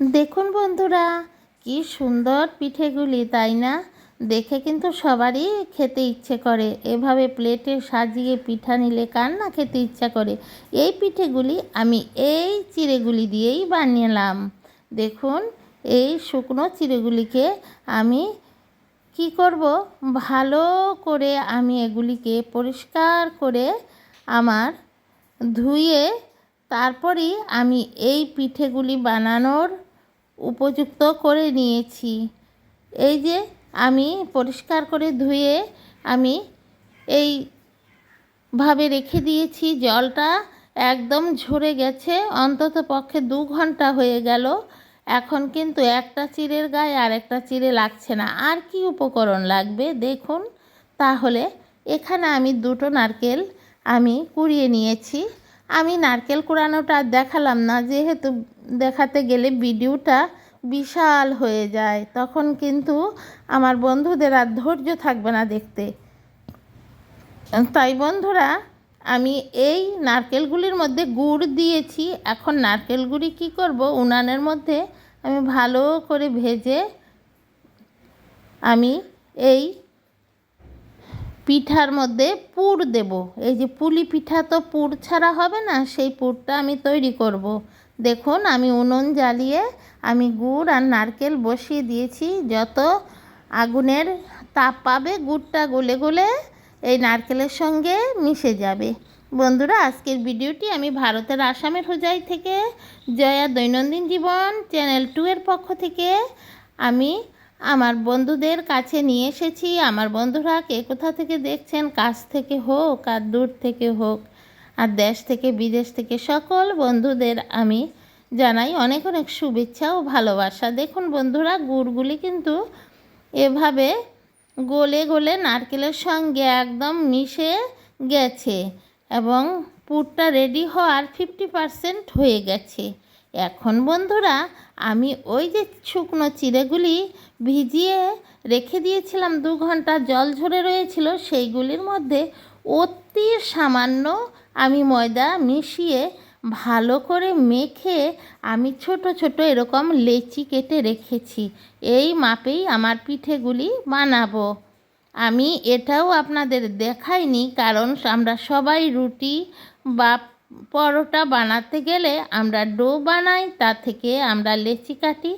দেখুন বন্ধুরা, কি সুন্দর পিঠেগুলি, তাই না? দেখে কিন্তু সবারই খেতে ইচ্ছে করে। এভাবে প্লেটে সাজিয়ে পিঠা নিলে কার না খেতে ইচ্ছা করে? এই পিঠেগুলি আমি এই চিড়েগুলি দিয়েই বানিয়েলাম। দেখুন, এই শুকনো চিড়েগুলিকে আমি কি করব? ভালো করে আমি এগুলিকে পরিষ্কার করে আমার ধুয়ে তারপরেই আমি এই পিঠেগুলি বানানোর উপযুক্ত করে নিয়েছি। এই যে আমি পরিষ্কার করে ধুয়ে আমি এইভাবে রেখে দিয়েছি, জলটা একদম ঝরে গেছে, অন্তত পক্ষে দু ঘণ্টা হয়ে গেল। এখন কিন্তু একটা চিড়ের গায়ে আর একটা চিড়ে লাগছে না। আর কি উপকরণ লাগবে? দেখুন। তাহলে এখানে আমি দুটো নারকেল আমি কুড়িয়ে নিয়েছি। আমি নারকেল কুড়ানোটা দেখালাম না, যেহেতু দেখাতে গেলে ভিডিওটা বিশাল হয়ে যায়। তখন কিন্তু আমার বন্ধুদের আর ধৈর্য থাকবে না দেখতে। তাই বন্ধুরা, আমি এই নারকেলগুলির মধ্যে গুড় দিয়েছি। এখন নারকেলগুলি কি করব? উনানের মধ্যে আমি ভালো করে ভেজে আমি এই পিঠার মধ্যে পুর দেব। এই যে পুলি পিঠা তো পুর ছাড়া হবে না, সেই পুরটা আমি তৈরি করব। দেখুন, আমি উনুন জ্বালিয়ে আমি গুড় আর নারকেল বসিয়ে দিয়েছি। যত আগুনের তাপ পাবে, গুড়টা গলে গলে এই নারকেলের সঙ্গে মিশে যাবে। বন্ধুরা, আজকের ভিডিওটি আমি ভারতের আসামের হোজাই থেকে জয়া দৈনন্দিন জীবন চ্যানেল টু এর পক্ষ থেকে আমি আমার বন্ধুদের কাছে নিয়ে এসেছি। আমার বন্ধুরা কে কোথা থেকে দেখছেন, কাছ থেকে হোক আর দূর থেকে হোক আর দেশ থেকে, বিদেশ থেকে সকল বন্ধুদের আমি জানাই অনেক অনেক শুভেচ্ছা ও ভালোবাসা। দেখুন বন্ধুরা, গুড়গুলি কিন্তু এভাবে গোলে গোলে নারকেলের সঙ্গে একদম মিশে গেছে এবং পুরটা রেডি হওয়ার ফিফটি পারসেন্ট হয়ে গেছে। এখন বন্ধুরা, আমি ওই যে শুকনো চিড়েগুলি ভিজিয়ে রেখে দিয়েছিলাম, দু ঘণ্টা জল ঝরে রয়েছিল, সেইগুলির মধ্যে অতি সামান্য আমি ময়দা মিশিয়ে ভালো করে মেখে আমি ছোট ছোট এরকম লেচি কেটে রেখেছি। এই মাপেই আমার পিঠেগুলি বানাবো। আমি এটাও আপনাদের দেখাইনি কারণ আমরা সবাই রুটি বা পরোটা বানাতে গেলে আমরা ডো বানাই, তা থেকে আমরা লেচি কাটি।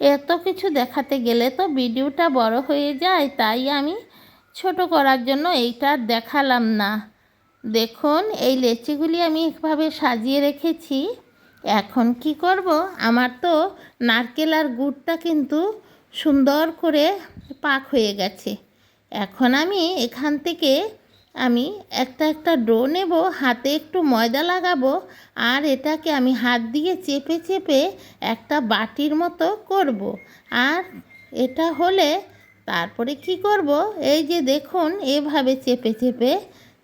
এত কিছু দেখাতে গেলে তো ভিডিওটা বড় হয়ে যায়, তাই আমি ছোট করার জন্য এইটা দেখালাম না। দেখুন, এই লেচিগুলি আমি এভাবে সাজিয়ে রেখেছি। এখন কি করব? আমার তো নারকেল আর গুড়টা কিন্তু সুন্দর করে পাক হয়ে গেছে। এখন আমি এখান থেকে আমি একটা একটা ডো নেব, হাতে একটু ময়দা লাগাবো, আর এটাকে আমি হাত দিয়ে চেপে চেপে একটা বাটির মতো করব। আর এটা হলে তারপরে কি করব? এই যে দেখুন, এভাবে চেপে চেপে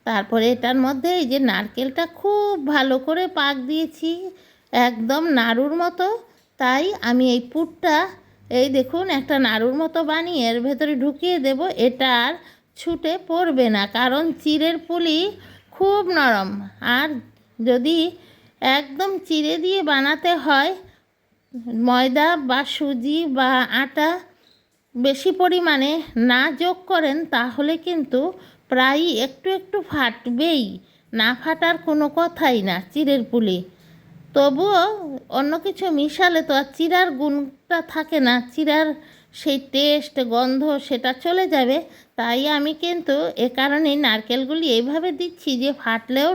তারপরে এটার মধ্যে এই যে নারকেলটা খুব ভালো করে পাক দিয়েছি, একদম নাড়ুর মতো। তাই আমি এই পুরটা, এই দেখুন একটা নাড়ুর মতো বানিয়ে এর ভেতরে ঢুকিয়ে দেব, এটা আর ছুটে পড়বে না, কারণ চিড়ের পুলি খুব নরম। আর যদি একদম চিড়ে দিয়ে বানাতে হয়, ময়দা বা সুজি বা আটা বেশি পরিমাণে না যোগ করেন, তাহলে কিন্তু প্রায়ই একটু একটু ফাটবেই, না ফাটার কোনো কথাই না চিড়ের পুলি। তবুও অন্য কিছু মিশালে তো আর চিরার গুণটা থাকে না চিরার সেই টেস্ট, গন্ধ সেটা চলে যাবে। তাই আমি কিন্তু এ কারণেই নারকেলগুলি এইভাবে দিচ্ছি যে ফাটলেও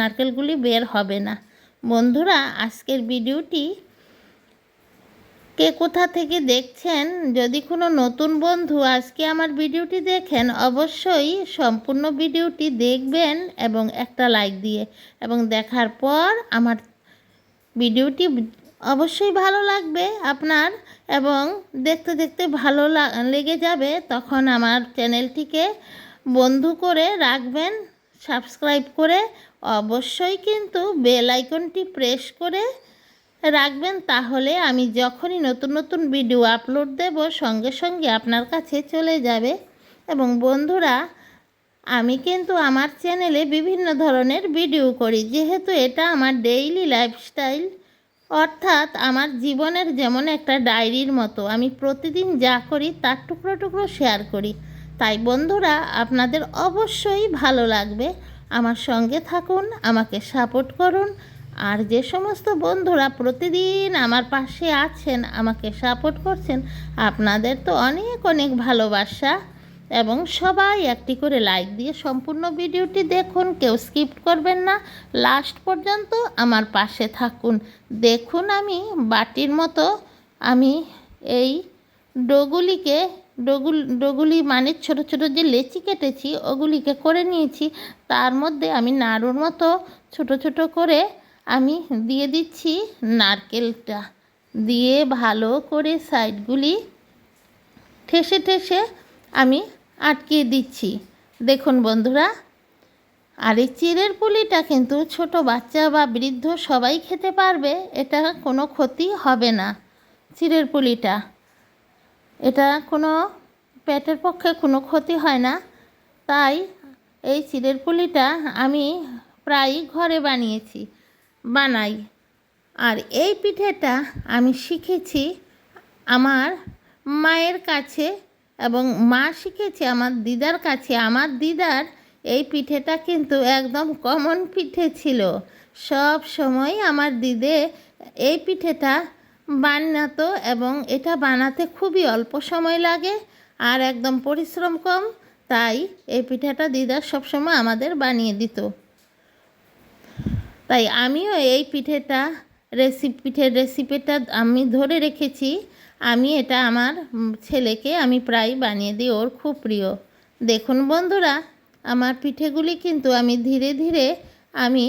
নারকেলগুলি বের হবে না। বন্ধুরা, আজকের ভিডিওটি কে কোথা থেকে দেখছেন? যদি কোনো নতুন বন্ধু আজকে আমার ভিডিওটি দেখেন, অবশ্যই সম্পূর্ণ ভিডিওটি দেখবেন এবং একটা লাইক দিয়ে এবং দেখার পর আমার ভিডিওটি অবশ্যই ভালো লাগবে আপনার এবং দেখতে দেখতে ভালো লেগে যাবে, তখন আমার চ্যানেলটিকে বন্ধু করে রাখবেন, সাবস্ক্রাইব করে অবশ্যই কিন্তু বেল আইকনটি প্রেস করে রাখবেন তাহলে আমি যখনই নতুন নতুন ভিডিও আপলোড দেব সঙ্গে সঙ্গে আপনার কাছে চলে যাবে। এবং বন্ধুরা, আমি কিন্তু আমার চ্যানেলে বিভিন্ন ধরনের ভিডিও করি, যেহেতু এটা আমার ডেইলি লাইফস্টাইল অর্থাৎ আমার জীবনের যেমন একটা ডায়েরির মতো, আমি প্রতিদিন যা করি তার টুকরো টুকরো শেয়ার করি। তাই বন্ধুরা, আপনাদের অবশ্যই ভালো লাগবে। আমার সঙ্গে থাকুন, আমাকে সাপোর্ট করুন। আর যে সমস্ত বন্ধুরা প্রতিদিন আমার পাশে আছেন, আমাকে সাপোর্ট করছেন, আপনাদের তো অনেক অনেক ভালোবাসা। এবং সবাই একটি করে লাইক দিয়ে সম্পূর্ণ ভিডিওটি দেখুন, কেউ স্কিপ করবেন না। লাস্ট পর্যন্ত আমার পাশে থাকুন। দেখুন আমি বাটির মতো আমি এই ডোগুলিকে ডগুল ডগুলি মানে ছোট ছোট যে লেচি কেটেছি, ওগুলিকে করে নিয়েছি। তার মধ্যে আমি নাড়ুর মতো ছোট ছোট করে আমি দিয়ে দিচ্ছি নারকেলটা। দিয়ে ভালো করে সাইডগুলি ঠেসে ঠেসে আমি আটকিয়ে দিচ্ছি। দেখুন বন্ধুরা, আর এই চিড়ের পুলিটা কিন্তু ছোট বাচ্চা বা বৃদ্ধ সবাই খেতে পারবে, এটা কোনো ক্ষতি হবে না চিড়ের পুলিটা। এটা কোনো পেটের পক্ষে কোনো ক্ষতি হয় না। তাই এই চিড়ের পুলিটা আমি প্রায় ঘরে বানিয়েছি। বানাই। আর এই পিঠেটা আমি শিখেছি আমার মায়ের কাছে এবং মা শিখেছে আমার দিদার কাছে। আমার দিদার এই পিঠেটা কিন্তু একদম কমন পিঠে ছিল। সব সময় আমার দিদে এই পিঠেটা বানাতো এবং এটা বানাতে খুবই অল্প সময় লাগে আর একদম পরিশ্রম কম, তাই এই পিঠাটা দিদার সবসময় আমাদের বানিয়ে দিত। তাই আমিও এই পিঠেটা রেসিপি পিঠের রেসিপিটা আমি ধরে রেখেছি। আমি এটা আমার ছেলেকে আমি প্রায় বানিয়ে দিই, ওর খুব প্রিয়। দেখুন বন্ধুরা, আমার পিঠেগুলি কিন্তু আমি ধীরে ধীরে আমি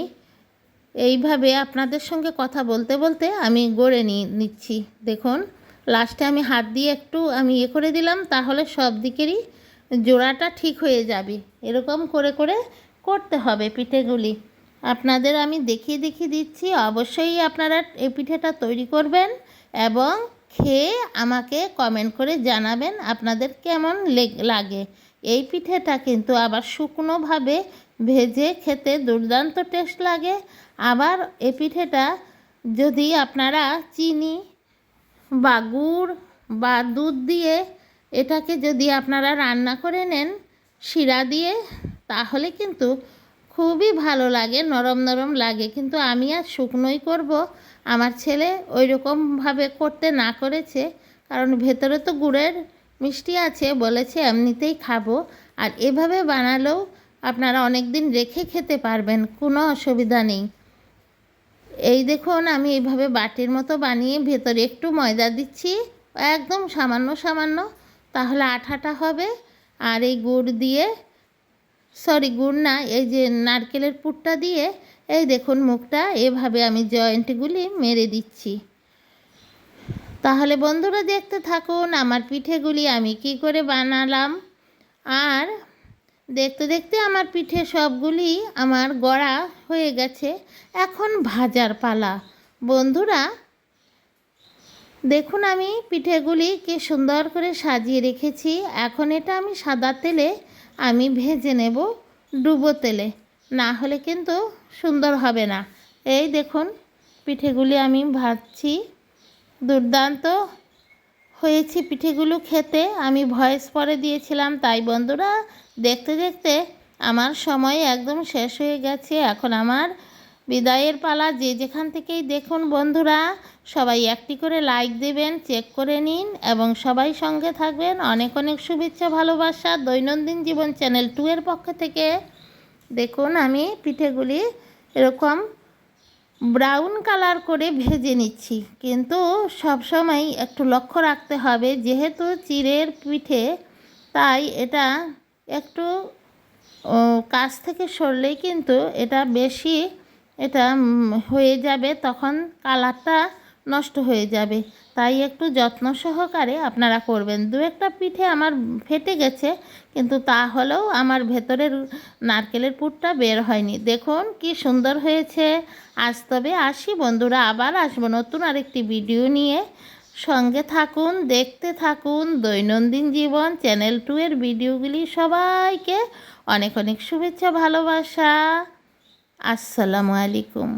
এইভাবে আপনাদের সঙ্গে কথা বলতে বলতে আমি গড়ে নিচ্ছি। দেখুন লাস্টে আমি হাত দিয়ে একটু আমি ইয়ে করে দিলাম, তাহলে সব দিকেরই জোড়াটা ঠিক হয়ে যাবে। এরকম করে করে করতে হবে পিঠেগুলি। আপনাদের আমি দেখিয়ে দেখিয়ে দিচ্ছি, অবশ্যই আপনারা এই পিঠেটা তৈরি করবেন এবং খেয়ে আমাকে কমেন্ট করে জানাবেন আপনাদের কেমন লাগে এই পিঠেটা কিন্তু আবার শুকনোভাবে ভেজে খেতে দুর্দান্ত টেস্ট লাগে। আবার এই পিঠেটা যদি আপনারা চিনি বা গুড় বা দুধ দিয়ে এটাকে যদি আপনারা রান্না করে নেন শিরা দিয়ে, তাহলে কিন্তু খুবই ভালো লাগে, নরম নরম লাগে। কিন্তু আমি আর শুকনোই করব। আমার ছেলে ওই রকমভাবে করতে না করেছে। কারণ ভেতরে তো গুড়ের মিষ্টি আছে, বলেছে এমনিতেই খাব। আর এভাবে বানালেও আপনারা অনেক দিন রেখে খেতে পারবেন, কোনো অসুবিধা নেই। এই দেখুন, আমি এইভাবে বাটির মতো বানিয়ে ভেতরে একটু ময়দা দিচ্ছি, একদম সামান্য সামান্য। তাহলে আঠাটা হবে। আর এই গুড় দিয়ে সরি গুড় না এই যে নারকেলের পুরটা দিয়ে, এই দেখুন মুখটা, এভাবে আমি জয়েন্টগুলি মেরে দিচ্ছি। তাহলে বন্ধুরা দেখতে থাকুন, আমার পিঠেগুলি আমি কি করে বানালাম। আর দেখতে দেখতে আমার পিঠে সবগুলি আমার গড়া হয়ে গেছে, এখন ভাজার পালা। বন্ধুরা, দেখুন আমি পিঠেগুলি কি সুন্দর করে সাজিয়ে রেখেছি। এখন এটা আমি সাদা তেলে আমি ভেজে নেব ডুবো তেলে। না হলে কিন্তু সুন্দর হবে না। এই দেখুন, পিঠেগুলি আমি ভাজছি। দুর্দান্ত হয়েছে পিঠেগুলো খেতে। আমি ভয়েস পরে দিয়েছিলাম, তাই বন্ধুরা দেখতে দেখতে আমার সময় একদম শেষ হয়ে গেছে। এখন আমার বিদায়ের পালা যে যেখান থেকেই দেখুন বন্ধুরা, সবাই একটি করে লাইক দেবেন চেক করে নিন এবং সবাই সঙ্গে থাকবেন। অনেক অনেক শুভেচ্ছা, ভালোবাসা দৈনন্দিন জীবন চ্যানেল টু এর পক্ষ থেকে। দেখুন আমি পিঠেগুলি এরকম ব্রাউন কালার করে ভেজে নিচ্ছি। কিন্তু সবসময় একটু লক্ষ্য রাখতে হবে, যেহেতু চিড়ের পিঠে, তাই এটা একটু কাছ থেকে সরলেই কিন্তু এটা বেশি এটা হয়ে যাবে তখন কালারটা নষ্ট হয়ে যাবে। তাই একটু যত্ন সহকারে আপনারা করবেন। দু একটা পিঠে আমার ফেটে গেছে, কিন্তু তাহলেও আমার ভেতরের নারকেলের পুরটা বের হয়নি। দেখুন কি সুন্দর হয়েছে। আজ তবে আসি বন্ধুরা, আবার আসব নতুন আরেকটি ভিডিও নিয়ে। সঙ্গে থাকুন, দেখতে থাকুন, দৈনন্দিন জীবন, চ্যানেল টু এর ভিডিওগুলি সবাইকে অনেক অনেক শুভেচ্ছা, ভালোবাসা। আসসালামু আলাইকুম।